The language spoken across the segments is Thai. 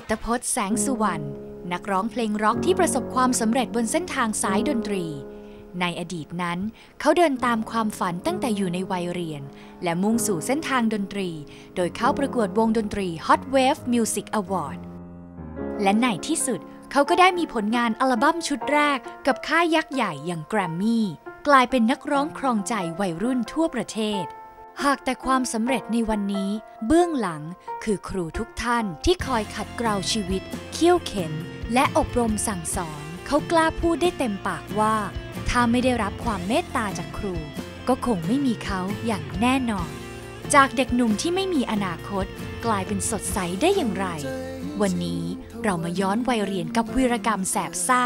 งกลาหรือกริตพจน์แสงสุวรรณนักร้องเพลงร็อกที่ประสบความสำเร็จบนเส้นทางสายดนตรี ในอดีตนั้น เขาเดินตามความฝันตั้งแต่อยู่ในวัยเรียน และมุ่งสู่เส้นทางดนตรี โดยเข้าประกวดวงดนตรี Hot Wave Music Award และในที่สุดเขาก็ได้มีผลงานอัลบั้มชุดแรก กับค่ายยักษ์ใหญ่อย่างแกรมมี่กลายเป็นนักร้องครองใจวัยรุ่นทั่วประเทศ หากแต่ความสำเร็จในวันนี้ เบื้องหลังคือครูทุกท่านที่คอยขัดเกลาชีวิต เคี่ยวเข็น และอบรมสั่งสอน เขากล้าพูดได้เต็มปากว่า ถ้าไม่ได้รับความเมตตาจากครู ก็คงไม่มีเขาอย่างแน่นอน จากเด็กหนุ่มที่ไม่มีอนาคต กลายเป็นสดใสได้อย่างไร วันนี้เรามาย้อนวัยเรียนกับวีรกรรมแสบซ่า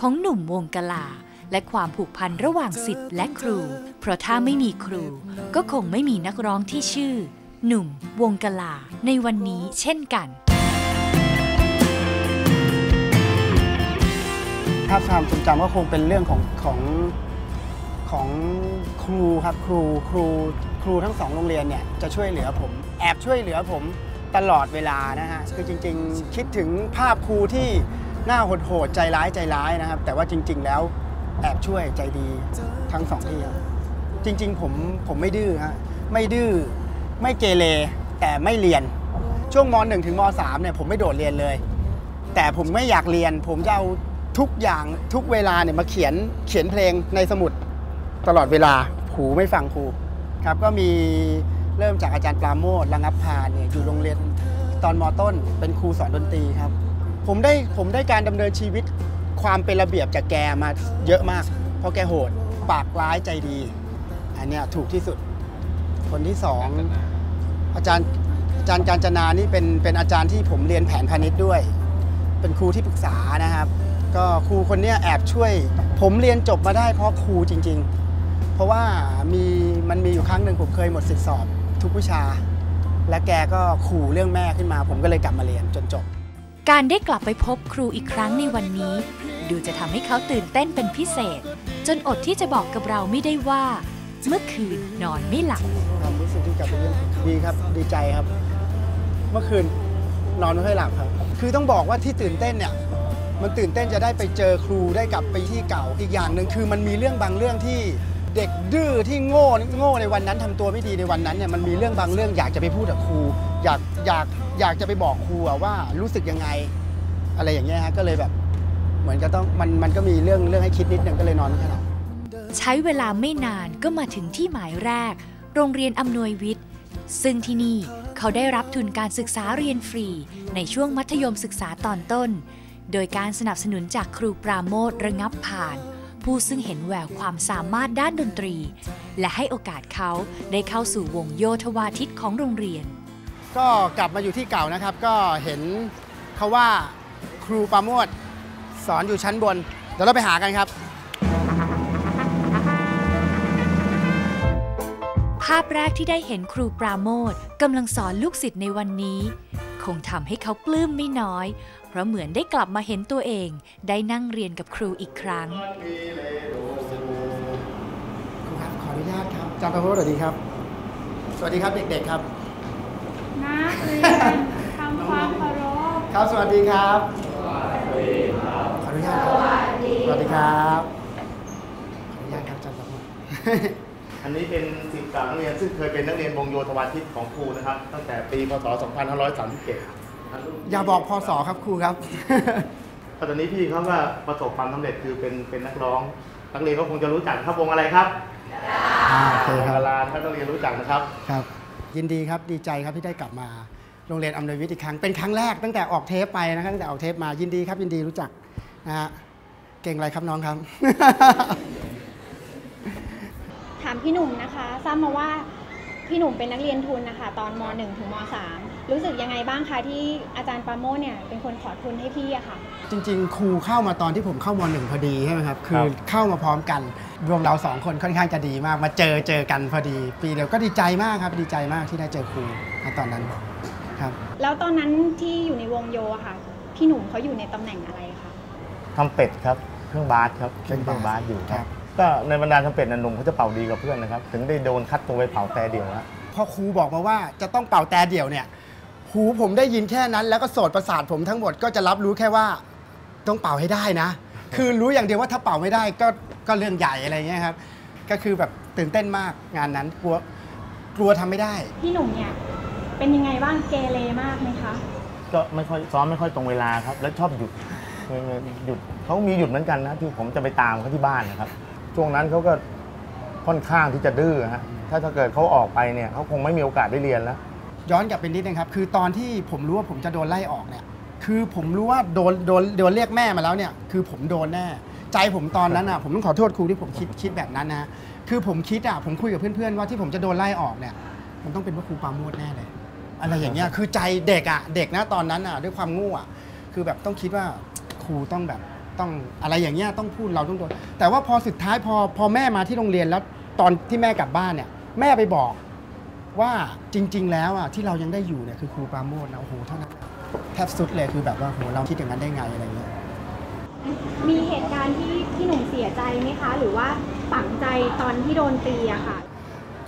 ของหนุ่มวงกลา และความผูกพันระหว่างสิทธิ์และครู เพราะถ้าไม่มีครู ก็คงไม่มีนักร้องที่ชื่อ หนุ่ม วงกลา ในวันนี้เช่นกันภาพความทรงจำก็คงเป็นเรื่องของของของครูครับครูครูครูทั้งสองโรงเรียนเนี่ยจะช่วยเหลือผม แอบช่วยเหลือผมตลอดเวลานะฮะคือจริง ๆ คิดถึงภาพครูที่หน้าโหดๆใจร้ายใจร้ายนะครับ แต่ว่าจริง ๆ แล้ว แอบช่วยใจดีทั้งสองที่ครับจริง ๆ ผมผมไม่ดื้อฮะไม่ดื้อไม่เกเรแต่ไม่เรียนช่วงม .1 ถึงม .3 เนี่ยผมไม่โดดเรียนเลย แต่ผมไม่อยากเรียน ผมจะเอาทุกอย่างทุกเวลาเนี่ยมาเขียนเขียนเพลงในสมุดตลอดเวลาผูไม่ฟังครูครับก็มีเริ่มจากอาจารย์ปราโมทระงับพานเนี่ยอยู่โรงเรียนตอนมต้นเป็นครูสอนดนตรีครับ ผมได้ผมได้การดำเนินชีวิต ความเป็นระเบียบจากแกมาเยอะมาก เพราะแกโหดปากร้ายใจดี อันเนี้ยถูกที่สุด คนที่สองอาจารย์อาจารย์การจนานี่เป็นเป็นอาจารย์ที่ผมเรียนแผนพาณิชย์ด้วย เป็นครูที่ปรึกษานะครับ ก็ครูคนเนี้ยแอบช่วย ผมเรียนจบมาได้เพราะครูจริง ๆ เพราะว่ามีมันมีอยู่ครั้งหนึ่งผมเคยหมดสิทธิสอบทุกวิชา และแกก็ขู่เรื่องแม่ขึ้นมา ผมก็เลยกลับมาเรียนจนจบ การได้กลับไปพบครูอีกครั้งในวันนี้ ดูจะทำให้เขาตื่นเต้นเป็นพิเศษ จนอดที่จะบอกกับเราไม่ได้ว่า เมื่อคืนนอนไม่หลับความรู้สึกที่กลับไปเยี่ยมดีครับดีใจครับ เมื่อคืนนอนไม่ค่อยหลับครับ คือต้องบอกว่าที่ตื่นเต้นเนี่ยมันตื่นเต้นจะได้ไปเจอครูได้กลับไปที่เก่า อีกอย่างหนึ่งคือมันมีเรื่องบางเรื่องที่เด็กดื้อที่โง่โง่ในวันนั้นทำตัวไม่ดีในวันนั้นเนี่ยมันมีเรื่องบางเรื่องอยากจะไปพูดกับครู อยากอยากอยากจะไปบอกครูอะว่ารู้สึกยังไง อะไรอย่างเงี้ยฮะก็เลยแบบ เหมือนก็ต้องมันมันก็มีเรื่องเรื่องให้คิดนิดนึงก็เลยนอนไม่หลับใช้เวลาไม่นานก็มาถึงที่หมายแรก โรงเรียนอำนวยวิทย์ ซึ่งที่นี่เขาได้รับทุนการศึกษาเรียนฟรี ในช่วงมัธยมศึกษาตอนต้น โดยการสนับสนุนจากครูปราโมทระงับผ่านผู้ซึ่งเห็นแววความสามารถด้านดนตรี และให้โอกาสเขาได้เข้าสู่วงโยธวาทิตของโรงเรียน ก็กลับมาอยู่ที่เก่านะครับ ก็เห็นเขาว่าครูปราโมทสอนอยู่ชั้นบน เดี๋ยวเราไปหากันครับ ภาพแรกที่ได้เห็นครูปราโมทกำลังสอนลูกศิษย์ในวันนี้ คงทำให้เขาปลื้มไม่น้อย เพราะเหมือนได้กลับมาเห็นตัวเอง ได้นั่งเรียนกับครูอีกครั้ง ครูครับ ขออนุญาตครับอาจารย์ประโมทสวัสดีครับ สวัสดีครับเด็กๆครับ นักเรียนทำความเคารพครับสวัสดีครับขออนุญาตครับสวัสดีครับขออนุญาตครับอาจารย์ประโมทอันนี้เป็นสิบสามนักเรียนซึ่งเคยเป็นนักเรียนวงโยธวาทิตของครูนะครับ ตั้งแต่ปีพศ 2537 อย่าบอกพศครับครูครับตอนนี้พี่เขาก็ประสบความสำเร็จคือเป็นเป็นนักร้อง นักเรียนก็คงจะรู้จักครับวงอะไรครับอ่าโอเควงครับดาราถ้านักเรียนรู้จักนะครับครับ ยินดีครับดีใจครับที่ได้กลับมาโรงเรียนอำนวยวิทย์อีกครั้งเป็นครั้งแรกตั้งแต่ออกเทปไปนะครับตั้งแต่ออกเทปมายินดีครับยินดีรู้จักนะฮะเก่งอะไรครับน้องครับ ถามพี่หนุ่มนะคะทราบมาว่าพี่หนุ่มเป็นนักเรียนทุนนะคะ ตอนม .1 ถึงม .3 รู้สึกยังไงบ้างคะที่อาจารย์ปราโมทเนี่ยเป็นคนขอทุนให้พี่อะค่ะ จริง ๆ ครูเข้ามาตอนที่ผมเข้ามหนึ่งพอดีใช่ไหมครับ คืคอรับเข้ามาพร้อมกันรวมเราสองคนค่อนข้างจะดีมาก มาเจอเจอกันพอดี ปีเดียวก็ดีใจมากครับ ดีใจมากที่ได้เจอครูณตอนนั้นครับ แล้วตอนนั้นที่อยู่ในวงโยอะค่ะ พี่หนุ่มเขาอยู่ในตำแหน่งอะไรคะทำเป็ดครับ เครื่องบาสครับเล่นเครื่องบาสอยู่ครับ ก็ในบรรดาทำเป็ดนันหนุ่มเขาจะเป่าดีกับเพื่อนนะครับ ถึงได้โดนคัดตัวไปเป่าแต่เดียวฮะพอครูบอกมาว่าจะต้องเป่าแต่เดี่ยวเนี่ยผ หูผมได้ยินแค่นั้น แล้วก็โสดประสาทผมทั้งหมดก็จะรับรู้แค่ว่าต้องเป่าให้ได้นะ คือรู้อย่างเดียวว่าถ้าเป่าไม่ได้ก็ก็เรื่องใหญ่อะไรเงี้ยครับ ก็คือแบบตื่นเต้นมากงานนั้นกลัวกลัวทำไม่ได้ พี่หนุ่มเนี่ยเป็นยังไงบ้างเกเรมากไหมคะก็ไม่ค่อยซ้อมไม่ค่อยตรงเวลาครับ แล้วชอบหยุดหยุดเขามีหยุดเหมือนกันนะที่ผมจะไปตามเขาที่บ้านนะครับ ช่วงนั้นเขาก็ค่อนข้างที่จะดื้อฮะถ้าถ้าเกิดเขาออกไปเนี่ยเขาคงไม่มีโอกาสได้เรียนแล้ว ย้อนกลับไปนิดนึงครับ คือตอนที่ผมรู้ว่าผมจะโดนไล่ออกเนี่ย คือผมรู้ว่าโดนโดนโดนเรียกแม่มาแล้วเนี่ย คือผมโดนแน่ ใจผมตอนนั้นอะ ผมต้องขอโทษครูที่ผมคิดคิดแบบนั้นนะ คือผมคิดอะ ผมคุยกับเพื่อนๆว่าที่ผมจะโดนไล่ออกเนี่ย มันต้องเป็นว่าครูปาโมดแน่เลย อะไรอย่างเงี้ย คือใจเด็กอะ เด็กนะตอนนั้นอะ ด้วยความงูอะ คือแบบต้องคิดว่าครูต้องแบบต้องอะไรอย่างเงี้ยต้องพูดเราต้องโดน แต่ว่าพอสุดท้ายพอพอแม่มาที่โรงเรียนแล้วตอนที่แม่กลับบ้านเนี่ย แม่ไปบอก ว่าจริง ๆ แล้วอะที่เรายังได้อยู่เนี่ยคือครูปราโมทนะโอ้โหเท่านั้นแทบสุดเลยคือแบบว่าโหเราคิดอย่างนั้นได้ไงอะไรเงี้ยมีเหตุการณ์ที่พี่หนุ่มเสียใจไหมคะ หรือว่าฝังใจตอนที่โดนตีอะค่ะ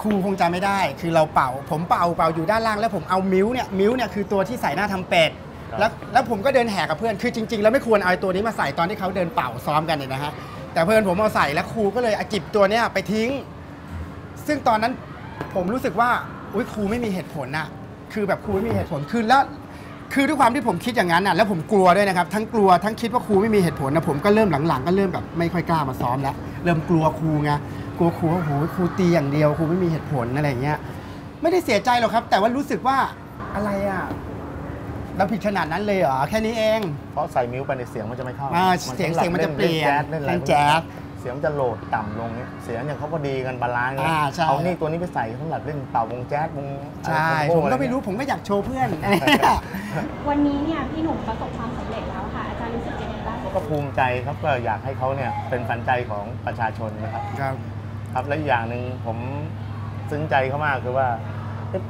ครูคงจำไม่ได้คือเราเป่า ผมเป่าเป่าอยู่ด้านล่าง แล้วผมเอามิ้วเนี่ยมิ้วเนี่ยคือตัวที่ใส่หน้าทำเป็ดครับแล้วแล้วผมก็เดินแห่กับเพื่อนคือจริง ๆ แล้วไม่ควรเอาไอ้ตัวนี้มาใส่ตอนที่เขาเดินเป่าซ้อมกันเนี่ยนะฮะแต่เพื่อนผมเอาใส่แล้วครูก็เลยเอาจิบตัวเนี้ยไปทิ้ง ซึ่งตอนนั้น ผมรู้สึกว่าอุ้ยครูไม่มีเหตุผลน่ะ คือแบบครูไม่มีเหตุผลคือแล้วคือด้วยความที่ผมคิดอย่างนั้นน่ะแล้วผมกลัวด้วยนะครับ ทั้งกลัวทั้งคิดว่าครูไม่มีเหตุผลนะผมก็เริ่มหลังๆ ก็เริ่มแบบไม่ค่อยกล้ามาซ้อมแล้วเริ่มกลัวครูไงกลัวครูว่าโอ้โหครูตีอย่างเดียวครูไม่มีเหตุผลอะไรอย่างเงี้ยไม่ได้เสียใจหรอกครับ แต่ว่ารู้สึกว่าอะไรอะเราผิดขนาดนั้นเลยเหรอแค่นี้เอง เพราะใส่มิ้วไปในเสียงมันจะไม่เข้าอ่ามัเสียงสำหรับเสียงมันจะเปลี่ยนเล่นแจ๊ส เล่นอะไรเล่นแจ๊สเสียงมันจะโหลดต่ำลงเนี่ยเสียงอย่างเขาก็ดีกันบาลานซ์กันอ่าใช่ เอานี่ตัวนี้ไปใส่สำหรับเล่นเป่าวงแจ๊สวงอะไรใช่โคผมอะก็รไม่รู้เงี้ยผมก็อยากโชว์เพื่อน วันนี้เนี่ยพี่หนุ่มประสบความสำเร็จแล้วค่ะ อาจารย์รู้สึกยังไงบ้างก็ภูมิใจครับก็อยากให้เขาเนี่ยเป็นฝันใจของประชาชนนะครับ ครับ ครับและอีกอย่างหนึ่งผมซึ้งใจเขามากคือว่าเอ๊ะ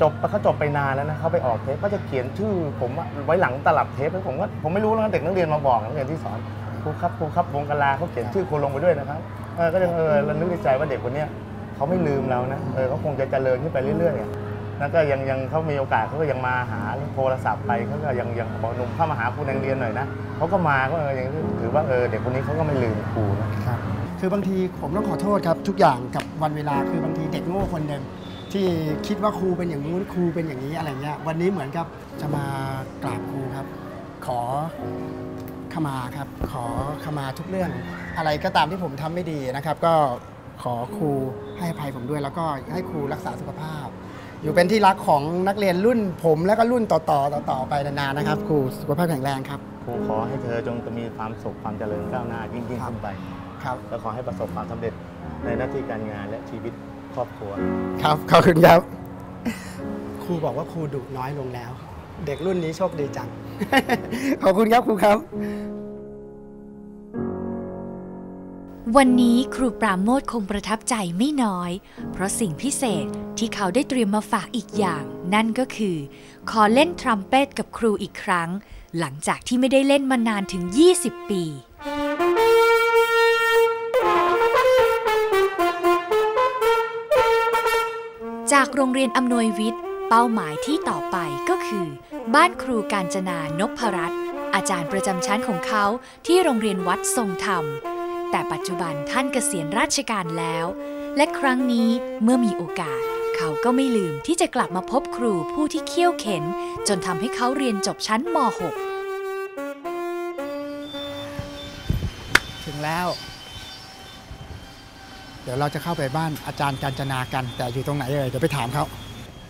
จบเขาจบไปนานแล้วนะเขาไปออกเทปก็จะเขียนชื่อ ผมอะไว้หลังตลับเทปแล้วผมก็ผมไม่รู้แล้วนะเด็กนักเรียนมาบอกนักเรียนที่สอนค รูครับครูครับวงกลาเขาเขียนชื่อคุณลงไปด้วยนะครับเออก็ยังเออเรานึกในใจว่าเด็กคนเนี้ยเขาไม่ลืมเรานะเออเขาคงจะเจริญขึ้นไปเรื่อยๆอะแล้วก็ยังยังเขามีโอกาสเขาก็ยังมาหาโทรศัพท์ไปเขาก็ยังยังบอกหนุ่มเข้ามาหาครูในโรงเรียนหน่อยนะเขาก็มาก็เออยังถือว่าเออเด็กคนนี้เขาก็ไม่ลืมครูนะ ครับคือบางทีผมต้องขอโทษครับทุกอย่างกับวันเวลาคือบางทีเด็กโง่คนหนึ่งที่คิดว่าครูเป็นอย่างนู้นครูเป็นอย่างนี้อะไรเงี้ยวันนี้เหมือนกับจะมากราบครูครับ ขอ ขมาครับ ขอขมาทุกเรื่อง อะไรก็ตามที่ผมทำไม่ดีนะครับ ก็ขอครูให้อภัยผมด้วย แล้วก็ให้ครูรักษาสุขภาพ อยู่เป็นที่รักของนักเรียนรุ่นผมแล้วก็รุ่นต่อๆต่อๆไปนานๆนะครับ ครูสุขภาพแข็งแรงครับครูขอให้เธอจงมีความสุขความเจริญก้าวหน้ายิ่งยิ่งครับขึ้นไปครับและขอให้ประสบความสำเร็จในหน้าที่การงานและชีวิตครอบครัว ครับขอบคุณครับ ครูบอกว่าครูดุน้อยลงแล้ว เด็กรุ่นนี้โชคดีจัง ขอบคุณครับครูครับ วันนี้ครูปราโมทคงประทับใจไม่น้อย เพราะสิ่งพิเศษที่เขาได้เตรียมมาฝากอีกอย่าง นั่นก็คือ ขอเล่นทรัมเป็ตกับครูอีกครั้ง หลังจากที่ไม่ได้เล่นมานานถึง 20 ปีจากโรงเรียนอำนวยวิทย์ เป้าหมายที่ต่อไปก็คือ บ้านครูการจนานพรัตน์อาจารย์ประจำชั้นของเขาที่โรงเรียนวัดทรงธรรม แต่ปัจจุบันท่านเกษียณราชการแล้ว และครั้งนี้เมื่อมีโอกาส เขาก็ไม่ลืมที่จะกลับมาพบครูผู้ที่เคี่ยวเข็น จนทำให้เขาเรียนจบชั้นม .6 ถึงแล้ว เดี๋ยวเราจะเข้าไปบ้านอาจารย์การจนากัน แต่อยู่ตรงไหนเอ่ยเดี๋ยวไปถามเขา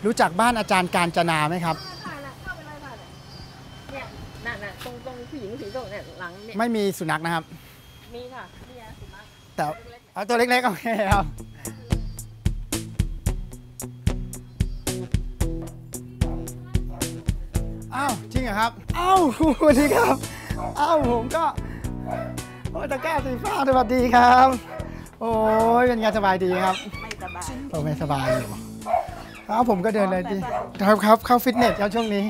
รู้จักบ้านอาจารย์การจนาไหมครับค่ะน่ะเข้าไปเลยค่ะเนี่ยน่ะน่ะตรงตรงผู้หญิงสีส้มเนี่ยหลังเนี่ยไม่มีสุนัขนะครับ มีค่ะนี่นะสุนัขแต่เอาตัวเล็กๆโอเคครับ อ้าวจริงเหรอครับ อ้าวสวัสดีครับ อ้าวผมก็โอ้ยตะกร้าสีฟ้าสวัสดีครับ โอ้ยเป็นไงสบายดีครับ ไม่สบาย โอ้ไม่สบายอยู่ อ้าวผมก็เดินเลยดีครับครับเข้าฟิตเนสครับช่วงนี้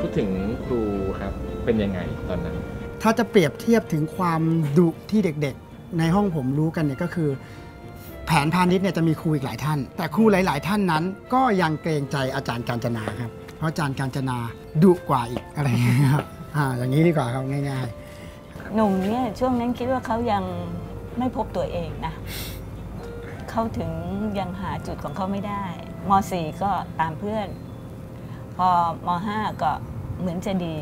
พูดถึงครูครับเป็นยังไงตอนนั้น ถ้าจะเปรียบเทียบถึงความดุที่เด็กๆ ในห้องผมรู้กันเนี่ยก็คือแผนพาณิชย์เนี่ยจะมีครูอีกหลายท่าน แต่ครูหลาย ๆ ท่านนั้น ก็ยังเกรงใจอาจารย์การจนาครับ เพราะอาจารย์การจนาดุกว่าอีกอะไรอย่างเงี้ยครับ อ่าอย่างนี้ดีกว่าครับง่ายหนุ่มเนี่ยช่วงนั้นคิดว่าเขายังไม่พบตัวเองนะเขาถึงยังหาจุดของเขาไม่ได้ม .4 ก็ตามเพื่อน พอม .5 ก็เหมือนจะดี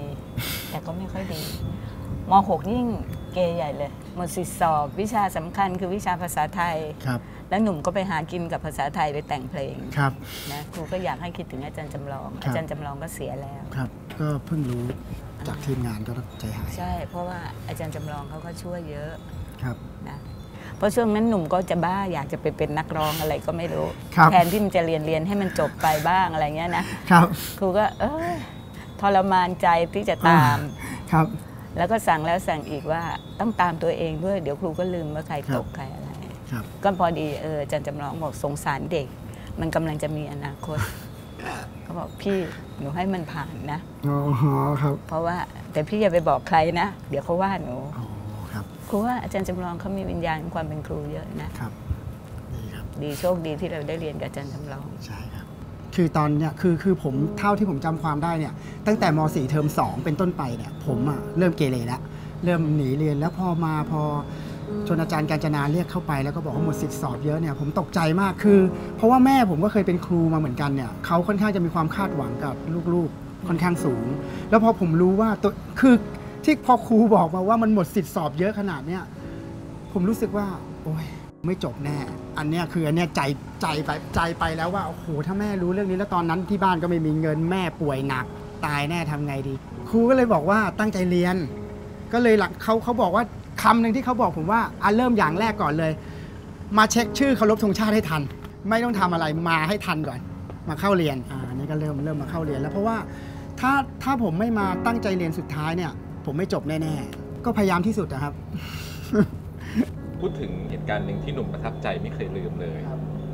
แต่ก็ไม่ค่อยดีม .6 ยิ่งเกยใหญ่เลยหมดสิทธิสอบวิชาสำคัญคือวิชาภาษาไทยๆครับแล้วหนุ่มก็ไปหากินกับภาษาไทยไปแต่งเพลงครับนะครูก็อยากให้คิดถึงอาจารย์จำลองครับอาจารย์จำลองก็เสียแล้วครับ ก็เพิ่งรู้ จากทีมงานก็ใจหาย ใช่ เพราะว่าอาจารย์จำลองเขาก็ช่วยเยอะครับนะเพราะช่วงนั้นหนุ่มก็จะบ้าอยากจะไปเป็นนักร้องอะไรก็ไม่รู้ครับแทนที่มันจะเรียนเรียนให้มันจบไปบ้างอะไรเงี้ยนะครับครูก็เอยทรมานใจที่จะตามครับ แล้วก็สั่งแล้วสั่งอีกว่าต้องตามตัวเองด้วยเดี๋ยวครูก็ลืมว่าใครครับตกใครอะไรครับก็พอดีเอออาจารย์จำลองบอกสงสารเด็ก มันกำลังจะมีอนาคต เขาบอกพี่หนูให้มันผ่านนะอ๋อครับ เพราะว่าแต่พี่อย่าไปบอกใครนะ เดี๋ยวเขาว่าหนูอ๋อครับครูว่าอาจารย์จำลองเขามีวิญญาณความเป็นครูเยอะนะครับดีครับดีโชคดีที่เราได้เรียนกับอาจารย์จำลองใช่ครับคือตอนเนี้ยคือคือผมเท่าที่ผมจำความได้เนี่ยตั้งแต่ม .4 เทอม2 เป็นต้นไปเนี่ยผมอะเริ่มเกเรแล้วเริ่มหนีเรียนแล้วพอมาพอ จนอาจารย์การจนาเรียกเข้าไปแล้วก็บอกว่าหมดสิทธิ์สอบเยอะเนี่ยผมตกใจมากคือ เพราะว่าแม่ผมก็เคยเป็นครูมาเหมือนกันเนี่ยเขาค่อนข้างจะมีความคาดหวังกับลูกๆค่อนข้างสูง แล้วพอผมรู้ว่าตัวคือที่พอครูบอกมาว่ามันหมดสิทธิ์สอบเยอะขนาดเนี้ยผมรู้สึกว่า โอ้ยไม่จบแน่ อันเนี้ยคืออันเนี้ยใจใจไปใจไปแล้วว่าโอ้โหถ้าแม่รู้เรื่องนี้แล้วตอนนั้นที่บ้านก็ไม่มีเงินแม่ป่วยหนัก ตายแน่ทำไงดี ครูก็เลยบอกว่าตั้งใจเรียน ก็เลยหลักเขาเขาบอกว่า คำหนึ่งที่เขาบอกผมว่าอะเริ่มอย่างแรกก่อนเลย มาเช็คชื่อเคารพธงชาติให้ทัน ไม่ต้องทำอะไรมาให้ทันก่อน มาเข้าเรียนอ่าอันนี่ก็เริ่มเริ่มมาเข้าเรียน แล้วเพราะว่าถ้าถ้าผมไม่มาตั้งใจเรียนสุดท้ายเนี่ย ผมไม่จบแน่ๆก็พยายามที่สุดนะครับ พูดถึงเหตุการณ์หนึ่งที่หนุ่มประทับใจไม่เคยลืมเลย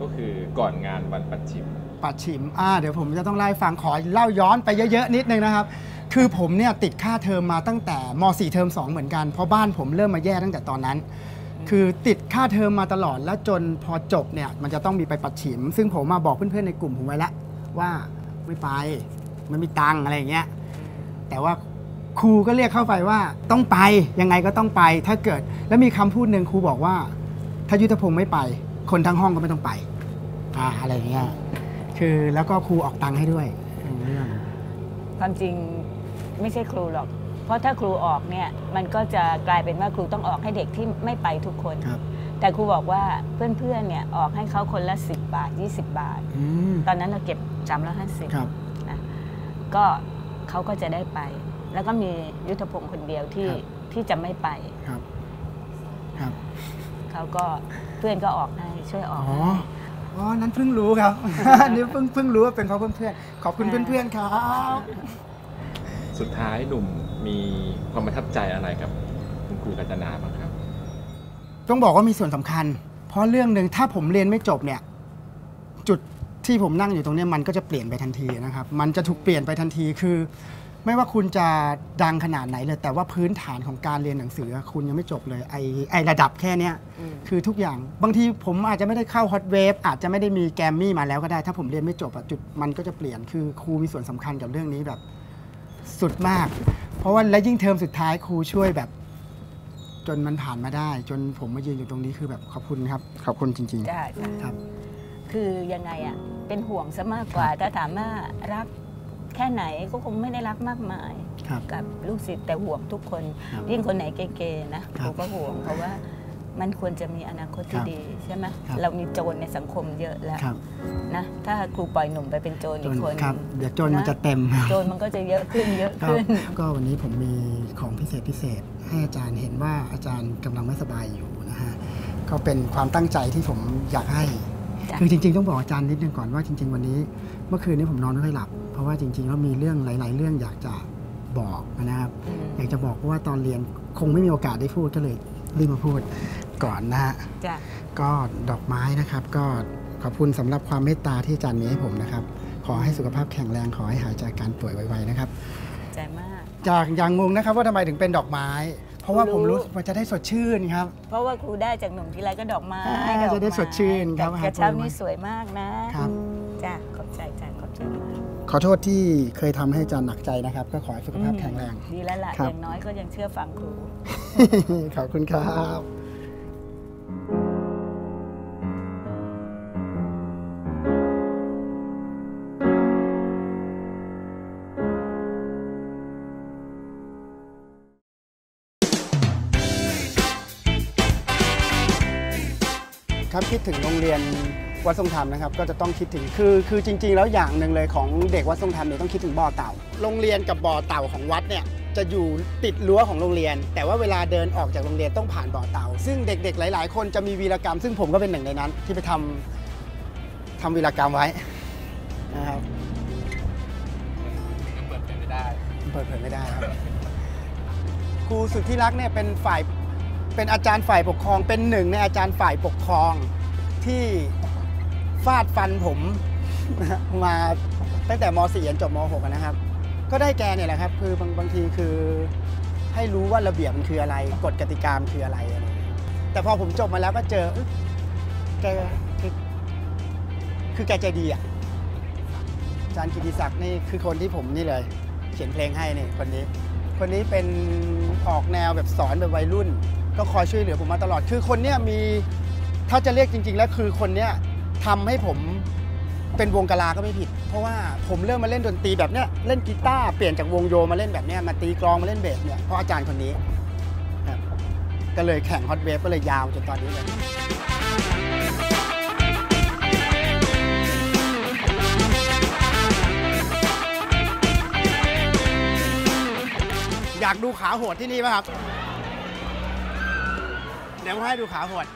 ก็คือก่อนงานวันปัดชิมปัดฉิมอ่าเดี๋ยวผมจะต้องไล่าให้ฟังขอเล่าย้อนไปเยอะๆนิดนึงนะครับ คือผมเนี่ยติดค่าเทอมมาตั้งแต่ม .4 เทอม2 เหมือนกัน เพราะบ้านผมเริ่มมาแย่ตั้งแต่ตอนนั้น คือติดค่าเทอมมาตลอดแล้วจนพอจบเนี่ยมันจะต้องมีไปปัดฉิม ซึ่งผมมาบอกเพื่อนๆในกลุ่มผมไว้แล้วว่าไม่ไปไม่มีตังอะไรอย่างเงี้ยแต่ว่าครูก็เรียกเข้าไปว่าต้องไปยังไงก็ต้องไป ถ้าเกิดแล้วมีคำพูดหนึ่งครูบอกว่า ถ้ายุทธพงศ์ไม่ไป คนทั้งห้องก็ไม่ต้องไปอ่าอะไรเงี้ยคือแล้วก็ครูออกตังค์ให้ด้วยเรื่องความจริง ไม่ใช่ครูหรอก เพราะถ้าครูออกเนี่ยมันก็จะกลายเป็นว่าครูต้องออกให้เด็กที่ไม่ไปทุกคน ครับ แต่ครูบอกว่าเพื่อนๆเนี่ยออกให้เขาคนละ 10 บาท 20 บาท อืมตอนนั้นเราเก็บ350 ครับนะก็เขาก็จะได้ไป แล้วก็มียุทธพงศ์คนเดียวที่ครับ ที่จะไม่ไป ครับ ครับ เขาก็เพื่อนก็ออกให้ช่วยออ๋ออกให้อ๋อ นั้นเพิ่งรู้ครับ อันนี้เพิ่งเพิ่งรู้ว่าเป็นเพราะเพื่อนๆขอบคุณอ่าเพื่อนๆครับ สุดท้ายหนุ่มมีความประทับใจอะไรกับคุณครูกัญจนาบ้างครับ ต้องบอกว่ามีส่วนสำคัญ เพราะเรื่องหนึ่งถ้าผมเรียนไม่จบเนี่ย จุดที่ผมนั่งอยู่ตรงเนี้ยมันก็จะเปลี่ยนไปทันทีนะครับ มันจะถูกเปลี่ยนไปทันทีคือ ไม่ว่าคุณจะดังขนาดไหนเลย แต่ว่าพื้นฐานของการเรียนหนังสือ คุณยังไม่จบเลยไอไอระดับแค่เนี้ยอืมคือทุกอย่างบางทีผมอาจจะไม่ได้เข้าฮอตเวฟอาจจะไม่ได้มีแกรมมี่มาแล้วก็ได้ ถ้าผมเรียนไม่จบอะจุดมันก็จะเปลี่ยนคือครูมีส่วนสำคัญกับเรื่องนี้แบบ สุดมาก เพราะว่าและยิ่งเทอมสุดท้ายครูช่วยแบบ จนมันผ่านมาได้ จนผมมายืนอยู่ตรงนี้คือแบบขอบคุณครับ ขอบคุณจริง จ้าจ้าๆครับ คือยังไงอะ เป็นห่วงซะมากกว่า ถ้าถามว่ารักแค่ไหนก็คงไม่ได้รักมากมาย ครับ กับลูกศิษย์แต่ห่วงทุกคน ครับยิ่งคนไหนเก๋ๆนะครัคบรูก็ห่วงเพราะว่า มันควรจะมีอนาคตที่ครับดีใช่ไหมครับเรามีโจรในสังคมเยอะแล้วครับนะถ้าครูปล่อยหนุ่มไปเป็นโจรจอีนกคนครับเดี๋ยวจนมันจะเต็มโจรมันก็จะเยอะขึ้นเยอะก็ขึ้น ก็วันนี้ผมมีของพิเศษพิเศษ ให้อาจารย์เห็นว่าอาจารย์กำลังไม่สบายอยู่นะฮะก็เป็นความตั้งใจที่ผมอยากให้จ้ะคือจริงๆ ต้องบอกอาจารย์นิดนึงก่อนว่าจริง ๆ วันนี้ เมื่อคืนนี้ผมนอนไม่ค่อยหลับ เพราะว่าจริงๆแล้วมีเรื่องหลาย ๆ เรื่องอยากจะบอกนะครับอืมอยากจะบอกว่าตอนเรียนคงไม่มีโอกาสได้พูดก็เลยรีบมาพูด ก่อนนะฮะจ้ะก็ดอกไม้นะครับ ก็ขอบคุณสำหรับความเมตตาที่อาจารย์มีให้ผมนะครับ ขอให้สุขภาพแข็งแรงขอให้หายจากการป่วยไวๆนะครับใจมากจากอย่างงงนะครับว่าทำไมถึงเป็นดอกไม้ เพราะว่าผมรู้มันจะได้สดชื่นครับ เพราะว่าครูได้จากหนุ่มทีไรก็ดอกไม้อ่าดอกจะได้สดชื่นครับแต่หากระเช้าผลไม้นี่สวยมากนะครับจ้ะขอบใจจ้ะขอบใจมากขอโทษที่เคยทำให้อาจารย์หนักใจนะครับ ก็ขอให้สุขภาพแข็งแรง ดีแล้วล่ะครับอย่างน้อยก็ยังเชื่อฟังครูขอบคุณครับ ครับคิดถึงโรงเรียนวัดทรงธรรมนะครับก็จะต้องคิดถึงคือคือจริง ๆ แล้วอย่างหนึ่งเลยของเด็กวัดทรงธรรมเนี่ยต้องคิดถึงบ่อเต่า โรงเรียนกับบ่อเต่าของวัดเนี่ยจะอยู่ติดรั้วของโรงเรียน แต่ว่าเวลาเดินออกจากโรงเรียนต้องผ่านบ่อเต่า ซึ่งเด็ก ๆ หลาย ๆ คนจะมีวีรกรรม ซึ่งผมก็เป็นหนึ่งในนั้น ที่ไปทำทำวีรกรรมไว้นะครับเปิดเผยไม่ได้เปิดเผยไม่ได้ครับครูสุดที่รักเนี่ยเป็นฝ่ายเป็นอาจารย์ฝ่ายปกครอง เป็นหนึ่งในอาจารย์ฝ่ายปกครอง ที่ฟาดฟันผมมาตั้งแต่ม .4 จนจบม .6 นะครับ ก็ได้แกเนี่ยแหละครับ คือบางบางทีคือให้รู้ว่าระเบียบมันคืออะไร กฎกติกามคืออะไรอะไรแต่พอผมจบมาแล้วก็เจอเอ้ยแกคือคือแกใจดีอะอาจารย์กิติศักดิ์นี่คือคนที่ผมนี่เลย เขียนเพลงให้นี่คนนี้ คนนี้เป็นออกแนวแบบสอนแบบวัยรุ่น ก็คอยช่วยเหลือผมมาตลอด คือคนเนี้ยมี ถ้าจะเรียกจริง ๆ แล้วคือคนเนี้ยทำให้ผมเป็นวงกะลาก็ไม่ผิด เพราะว่าผมเริ่มมาเล่นดนตรีแบบเนี้ยเล่นกีตาร์เปลี่ยนจากวงโยมาเล่นแบบเนี้ยมาตีกลองมาเล่นเบสเนี่ยเพราะอาจารย์คนนี้ครับก็เลยแข่งฮอตเวฟก็เลยยาวจนตอนนี้เลยอยากดูขาโหดที่นี่ไหมครับ เดี๋ยวผมให้ดูขาโหด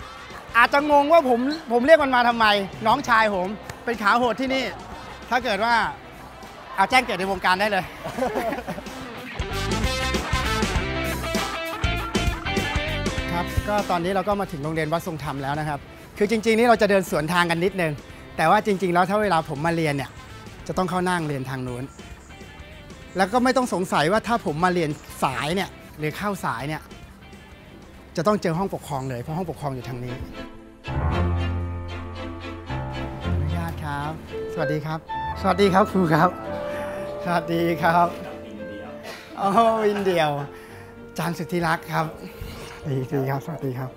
อาจจะงงว่าผมผมเรียกมันมาทำไม น้องชายผมเป็นขาโหดที่นี่ ถ้าเกิดว่าเอาแจ้งเกิดในวงการได้เลย ครับก็ตอนนี้เราก็มาถึงโรงเรียนวัดทรงธรรมแล้วนะครับ คือจริง ๆ นี่เราจะเดินสวนทางกันนิดนึง แต่ว่าจริง ๆ แล้วถ้าเวลาผมมาเรียนเนี่ยจะต้องเข้านั่งเรียนทางนู้น แล้วก็ไม่ต้องสงสัยว่าถ้าผมมาเรียนสายเนี่ยหรือเข้าสายเนี่ย จะต้องเจอห้องปกครองเลย เพราะห้องปกครองอยู่ทางนี้ขออนุญาตครับ สวัสดีครับ สวัสดีครับครูครับ สวัสดีครับโอ้วินเดียว จานสุดที่รักครับดีดีครับ สวัสดีครับ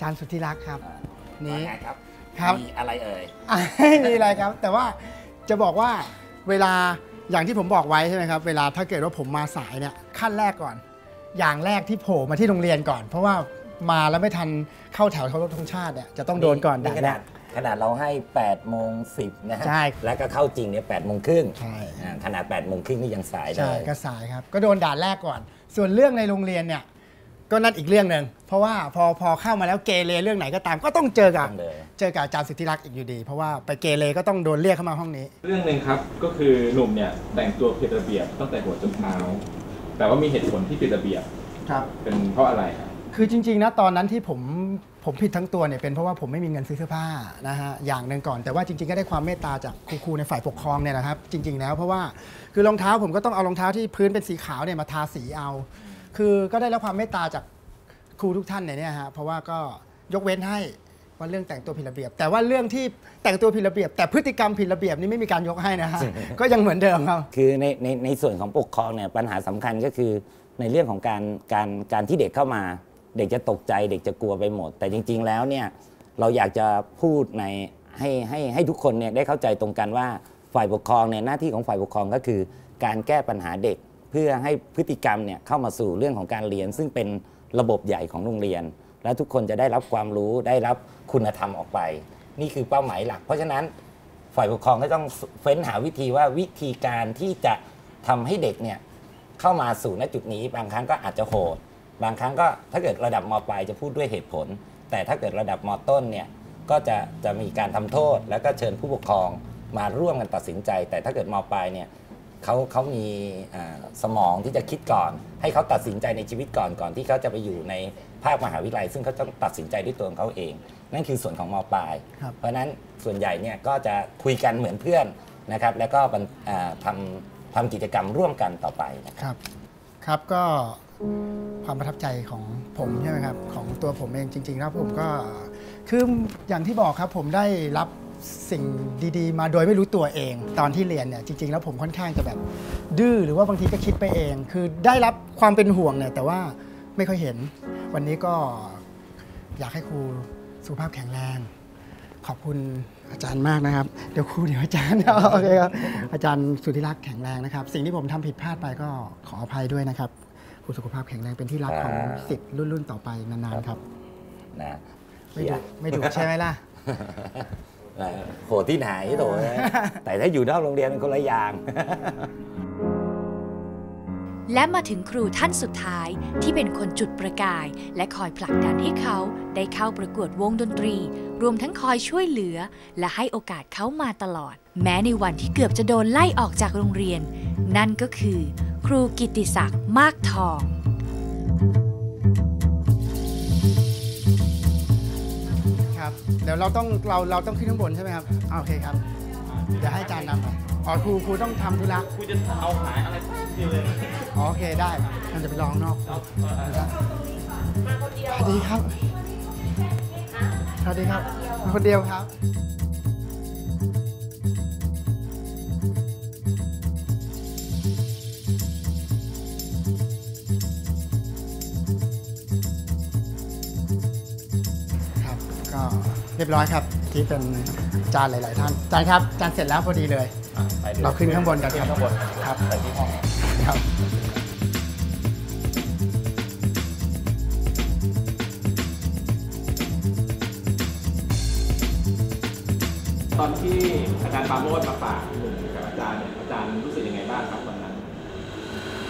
จานสุดที่รักครับ นี้ว่าไงครับครับมีอะไรเอ่ยอะไม่มีอะไรครับ แต่ว่าจะบอกว่าเวลาอย่างที่ผมบอกไว้ใช่ไหมครับ เวลาถ้าเกิดว่าผมมาสายเนี่ยขั้นแรกก่อน อย่างแรกที่โผล่มาที่โรงเรียนก่อน เพราะว่ามาแล้วไม่ทันเข้าแถวเคารพธงชาติเนี่ยจะต้องโดนก่อนนี่ด่าขนาดขนาดเราให้8โมง10นะฮะใช่แล้วก็เข้าจริงเนี่ย8โมงครึ่งใช่อ่าขนาด8โมงครึ่งนี่ยังสายเลใช่ยก็สายครับ ก็โดนด่านแรกก่อน ส่วนเรื่องในโรงเรียนเนี่ยก็นั่นอีกเรื่องหนึ่งเพราะว่าพอพอเข้ามาแล้วเกเรเรื่องไหนก็ตาม ก็ต้องเจอกับต้องเลยเจอกับอาจารย์สิทธิรักษ์อีกอยู่ดี เพราะว่าไปเกเรก็ต้องโดนเรียกเข้ามาห้องนี้ เรื่องหนึ่งครับก็คือหนุ่มเนี่ยแต่งตัวผิดระเบียบตั้งแต่หัวจนเท้า แต่ว่ามีเหตุผลที่ผิดระเบียบครับ เป็นเพราะอะไรครับ คือจริงๆนะตอนนั้นที่ผมผมผิดทั้งตัวเนี่ยเป็นเพราะว่าผมไม่มีเงินซื้อเสื้อผ้านะฮะอย่างหนึ่งก่อนแต่ว่าจริงๆก็ได้ความเมตตาจากครูๆในฝ่ายปกครองเนี่ยนะครับ จริง ๆ แล้วเพราะว่าคือรองเท้าผมก็ต้องเอารองเท้าที่พื้นเป็นสีขาวเนี่ยมาทาสีเอา คือก็ได้รับความเมตตาจากครูทุกท่านเนี่ยฮะเพราะว่าก็ยกเว้นให้ ว่าเรื่องแต่งตัวผิดระเบียบ แต่ว่าเรื่องที่แต่งตัวผิดระเบียบ แต่พฤติกรรมผิดระเบียบนี่ไม่มีการยกให้นะฮะก็ยังเหมือนเดิมครับคือในในในส่วนของปกครองเนี่ยปัญหาสำคัญก็คือในเรื่องของการการการที่เด็กเข้ามา เด็กจะตกใจเด็กจะกลัวไปหมด แต่จริง ๆ แล้วเนี่ยเราอยากจะพูดในให้ให้ให้ทุกคนเนี่ยได้เข้าใจตรงกันว่าฝ่ายปกครองเนี่ยหน้าที่ของฝ่ายปกครองก็คือ การแก้ปัญหาเด็ก เพื่อให้พฤติกรรมเนี่ยเข้ามาสู่เรื่องของการเรียน ซึ่งเป็นระบบใหญ่ของโรงเรียน และทุกคนจะได้รับความรู้ได้รับคุณธรรมออกไป นี่คือเป้าหมายหลัก เพราะฉะนั้นฝ่ายปกครองก็ต้องเฟ้นหาวิธีว่าวิธีการที่จะทำให้เด็กเนี่ยเข้ามาสู่ณจุดนี้ บางครั้งก็อาจจะโหด บางครั้งก็ถ้าเกิดระดับมปลายจะพูดด้วยเหตุผล แต่ถ้าเกิดระดับมต้นเนี่ยก็จะจะมีการทำโทษ แล้วก็เชิญผู้ปกครองมาร่วมกันตัดสินใจ แต่ถ้าเกิดมปลายเนี่ยเขาเขามีสมองที่จะคิดก่อน ให้เขาตัดสินใจในชีวิตก่อนก่อนที่เขาจะไปอยู่ใน ภาคมหาวิทยาลัย ซึ่งเขาต้องตัดสินใจด้วยตัวของเขาเอง นั่นคือส่วนของมปลายครับเพราะฉะนั้นส่วนใหญ่เนี่ยก็จะคุยกันเหมือนเพื่อนนะครับแล้วก็บรรอ่าทำทำกิจกรรมร่วมกันต่อไปนะครับครับครับก็ความประทับใจของผมใช่ไหมครับของตัวผมเองจริงๆแล้วผมก็คืออย่างที่บอกครับผมได้รับสิ่งดีๆ มาโดยไม่รู้ตัวเอง ตอนที่เรียนเนี่ยจริง ๆ แล้วผมค่อนข้างจะแบบดื้อหรือว่าบางทีก็คิดไปเอง คือได้รับความเป็นห่วงเนี่ยแต่ว่าไม่ค่อยเห็น วันนี้ก็อยากให้ครูสุขภาพแข็งแรง ขอบคุณอาจารย์มากนะครับ เดี๋ยวครูเดี๋ยวอาจารย์โอเคครับอาจารย์สุธิรักษ์แข็งแรงนะครับ สิ่งที่ผมทำผิดพลาดไปก็ขออภัยด้วยนะครับครูสุขภาพแข็งแรงเป็นที่รักของครับสิทธิ์รุ่นๆต่อไปนานๆครับนะไม่ดุไม่ดุใช่ไหมล่ะเอ่อโหดที่ไหนโถเอ้ยแต่ถ้าอยู่นอกโรงเรียนมันคนละอย่าง และมาถึงครูท่านสุดท้ายที่เป็นคนจุดประกาย และคอยผลักดันให้เขาได้เข้าประกวดวงดนตรี รวมทั้งคอยช่วยเหลือ และให้โอกาสเขามาตลอด แม้ในวันที่เกือบจะโดนไล่ออกจากโรงเรียน นั่นก็คือ ครูกิติศักดิ์มากทองครับเดี๋ยวเราต้องเราเราต้องขึ้นข้างบนใช่ไหมครับโอเคครับ เดี๋ยวให้อาจารย์นำไปอ๋อครูครูต้องทำธุระคุณจะเอาหายอะไรทีเลยอ๋อโอเคได้มันจะไปลองนอกสวัสดีครับสวัสดีครับมาคนเดียวครับ ครับ ก็เรียบร้อยครับ ที่เป็นจานหลาย ๆ ท่านจานครับจานเสร็จแล้วพอดีเลยเราขึ้นข้างบนกันครับ ข้างบนครับ ไปที่ห้องครับ ตอนที่อาจารย์ปราโมดมาฝากหนุ่มกับอาจารย์เนี่ยอาจารย์รู้สึกยังไงบ้างครับตอนนั้น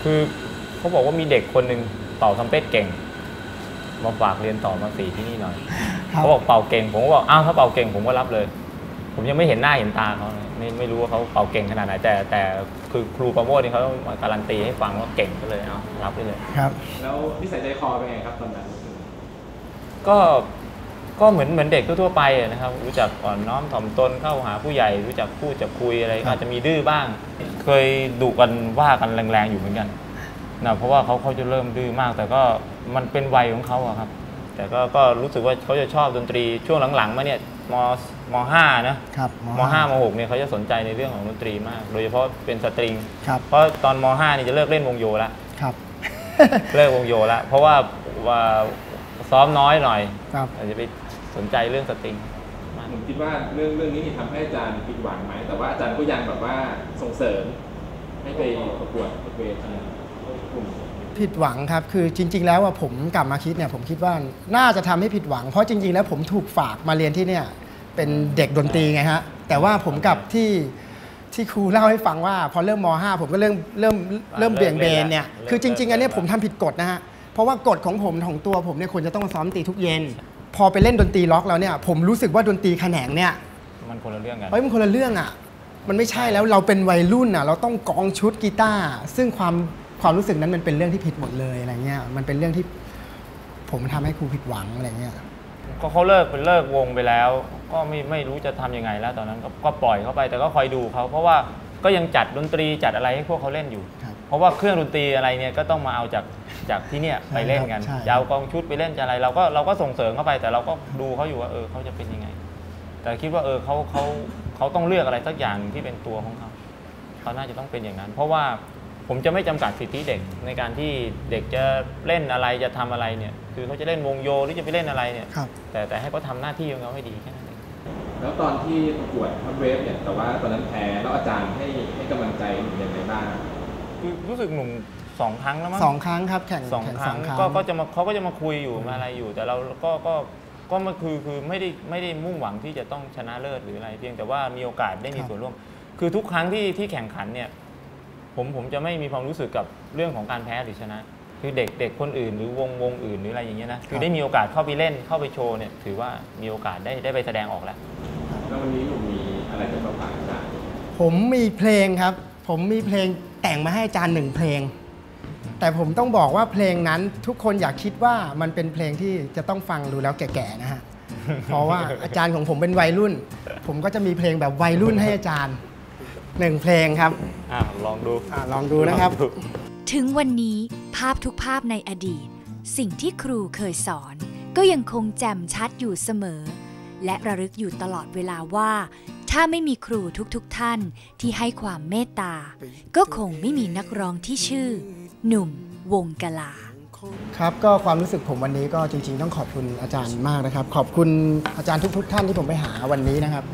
คือเขาบอกว่ามีเด็กคนหนึ่งเป่าทำเป็ดเก่ง มาฝากเรียนต่อมาสีที่นี่หน่อยครับ เขาบอกเป่าเก่งผมก็บอกอ้าวถ้าเป่าเก่งผมก็รับเลย ผมยังไม่เห็นหน้าเห็นตาเขาเลยไม่ไม่รู้ว่าเขาเป่าเก่งขนาดไหนแต่แต่คือครูประโมทนี่เขามาการันตีให้ฟังว่าเก่งก็เลยเอารับไปเลยครับ แล้วนิสัยใจคอเป็นไงครับตอนนั้นก็ก็เหมือนเหมือนเด็กทั่วๆไปอะนะครับ รู้จักอ่อนน้อมถ่อมตนเข้าหาผู้ใหญ่ รู้จักพูดจะคุยอะไรครับอาจจะมีดื้อบ้าง เคยดุกันว่ากันแรงๆอยู่เหมือนกันนะเพราะว่าเขาเขาจะเริ่มดื้อมากแต่ก็มันเป็นวัยของเขาอะครับ แต่ก็ก็รู้สึกว่าเขาจะชอบดนตรีช่วงหลังๆมาเนี่ยมมห้านะครับมห้ามหกเนี่ยเขาจะสนใจในเรื่องของดนตรีมาก โดยเฉพาะเป็นสตริงครับเพราะตอนมห้านี่จะเลิกเล่นวงโยแล้วครับเลิกวงโยแล้วเพราะว่าว่าซ้อมน้อยหน่อยครับอาจจะไปสนใจเรื่องสตริงมากผมคิดว่าเรื่องเรื่องนี้นี่ทำให้อาจารย์ผิดหวังไหมแต่ว่าอาจารย์ก็ยังแบบว่าส่งเสริมให้ไปประกวดเวทีกลุ่ม ผิดหวังครับ คือจริง ๆ แล้วว่าผมกลับมาคิดเนี่ยผมคิดว่าน่าจะทำให้ผิดหวัง เพราะจริง ๆ แล้วผมถูกฝากมาเรียนที่เนี่ยเป็นเด็กดนตรีไงฮะแต่ว่าผมกลับที่ที่ครูเล่าให้ฟังว่า พอเริ่มม .5 ผมก็เริ่มเริ่มเริ่มเบี่ยงเบนเนี่ยเริ่มคือจริง ๆ อันเนี้ยเริ่มผมทำผิดกฎนะฮะเพราะว่ากฎของผมของตัวผมเนี่ยควรจะต้องมาซ้อมดนตรีทุกเย็น พอไปเล่นดนตรีล็อกแล้วเนี่ยผมรู้สึกว่าดนตรีแขนงเนี่ยมันคนละเรื่องกันเฮ้ยมันคนละเรื่องอะมันไม่ใช่แล้วเราเป็นวัยรุ่นอะเราต้องกองชุดกีตาร์ซึ่งความ ความรู้สึกนั้นมันเป็นเรื่องที่ผิดหมดเลยอะไรเงี้ยมันเป็นเรื่องที่ผมทำให้ครูผิดหวังอะไรเงี้ยก็เขาเลิกเป็นเลิกวงไปแล้ว ก็ไม่ไม่รู้จะทำยังไงแล้ว ตอนนั้นก็ก็ปล่อยเขาไปแต่ก็คอยดูเขาเพราะว่าก็ยังจัดดนตรีจัดอะไรให้พวกเขาเล่นอยู่ครับเพราะว่าเครื่องดนตรีอะไรเนี่ยก็ต้องมาเอาจากจากที่เนี่ยไปเล่นกันใช่ครับจะเอากองชุดไปเล่นจะอะไร เราก็เราก็ส่งเสริมเข้าไป แต่เราก็ดูเขาอยู่ว่าเออเขาจะเป็นยังไง แต่คิดว่าเออเขาเขาเขาต้องเลือกอะไรสักอย่างที่เป็นตัวของเขาเขาน่าจะต้องเป็นอย่างนั้น เพราะว่า ผมจะไม่จำกัดสิทธิเด็กในการที่เด็กจะเล่นอะไรจะทำอะไรเนี่ยคือเขาจะเล่นวงโยหรือจะไปเล่นอะไรเนี่ยครับแต่แต่ให้เขาทำหน้าที่ของเขาให้ดีแค่นั้นเองแล้วตอนที่ประกวดทัพเวฟเนี่ยแต่ว่าตอนนั้นแพ้แล้วอาจารย์ให้ให้กำลังใจหนุ่มยังไงบ้างคือรู้สึกหนุ่มสองครั้งแล้วมั้งสองครั้งครับแข่งสองแข่งคสรั้องงครั้งก็ก็จะมาเขาก็จะมาคุยอยู่มาอะไรอยู่ แต่เราก็ก็ก็มันคือคือไม่ได้ไม่ได้มุ่งหวังที่จะต้องชนะเลิศหรืออะไรเพียงแต่ว่ามีโอกาสได้มีส่วนร่วม คือทุกครั้งที่ที่แข่งขันเนี่ย ผมผมจะไม่มีความรู้สึกกับเรื่องของการแพ้หรือชนะ คือเด็กเด็กคนอื่น หรือวงวงอื่นหรืออะไรอย่างเงี้ยนะคือได้มีโอกาสเข้าไปเล่นเข้าไปโชว์เนี่ยถือว่ามีโอกาสได้ได้ไปแสดงออกแล้วแล้ววันนี้หนุ่มมีอะไรจะมาฝากอาจารย์ผมมีเพลงครับ ผมมีเพลงแต่งมาให้อาจารย์หนึ่งเพลง แต่ผมต้องบอกว่าเพลงนั้นทุกคนอยากคิดว่ามันเป็นเพลงที่จะต้องฟังดูแล้วแก่ๆนะฮะเพราะว่าอาจารย์ของผมเป็นวัยรุ่น ผมก็จะมีเพลงแบบวัยรุ่นให้อาจารย์ หนึ่งเพลงครับอะลองดูอะลองดูนะครับลองดูถึงวันนี้ภาพทุกภาพในอดีต สิ่งที่ครูเคยสอน ก็ยังคงแจ่มชัดอยู่เสมอ และระลึกอยู่ตลอดเวลาว่า ถ้าไม่มีครูทุกๆทท่านที่ให้ความเมตตา ก็คงไม่มีนักร้องที่ชื่อ หนุ่ม วงกลาครับก็ความรู้สึกผมวันนี้ก็จริง ๆ ต้องขอบคุณอาจารย์มากนะครับ ขอบคุณอาจารย์ทุก ๆ ท่านที่ผมไปหาวันนี้นะครับ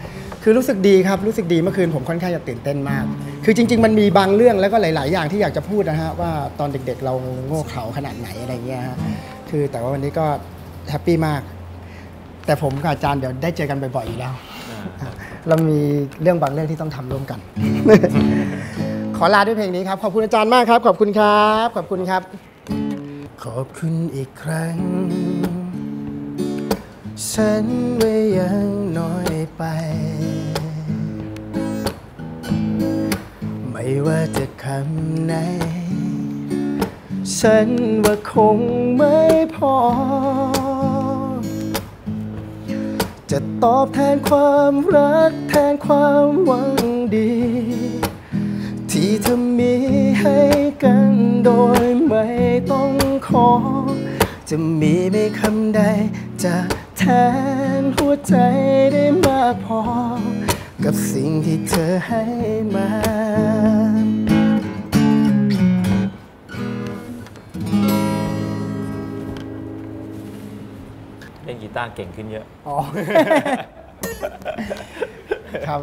คือรู้สึกดีครับรู้สึกดีเมื่อคืนผมค่อนข้างจะตื่นเต้นมาก คือจริง ๆ มันมีบางเรื่องแล้วก็หลาย ๆ อย่างที่อยากจะพูดนะฮะว่าตอนเด็ก ๆ เราโง่เขลาขนาดไหนอะไรเงี้ยฮะคือแต่ว่าวันนี้ก็แฮปปี้มาก แต่ผมกับอาจารย์เดี๋ยวได้เจอกันบ่อยๆอยู่แล้ว เรามีเรื่องบางเรื่องที่ต้องทำร่วมกัน ขอลาด้วยเพลงนี้ครับ ขอบคุณอาจารย์มากครับ ขอบคุณครับ ขอบคุณครับ ขอบคุณอีกครั้ง ฉันไม่ยังน้อยไป ไม่ว่าจะคำไหน ฉันว่าคงไม่พอ จะตอบแทนความรักแทนความหวังดี ที่เธอมีให้กันโดยไม่ต้องขอ จะมีไม่คำใดจะแทนหัวใจได้มากพอ กับสิ่งที่เธอให้มา ตาร์เก่งขึ้นเยอะ อ๋อ ครับ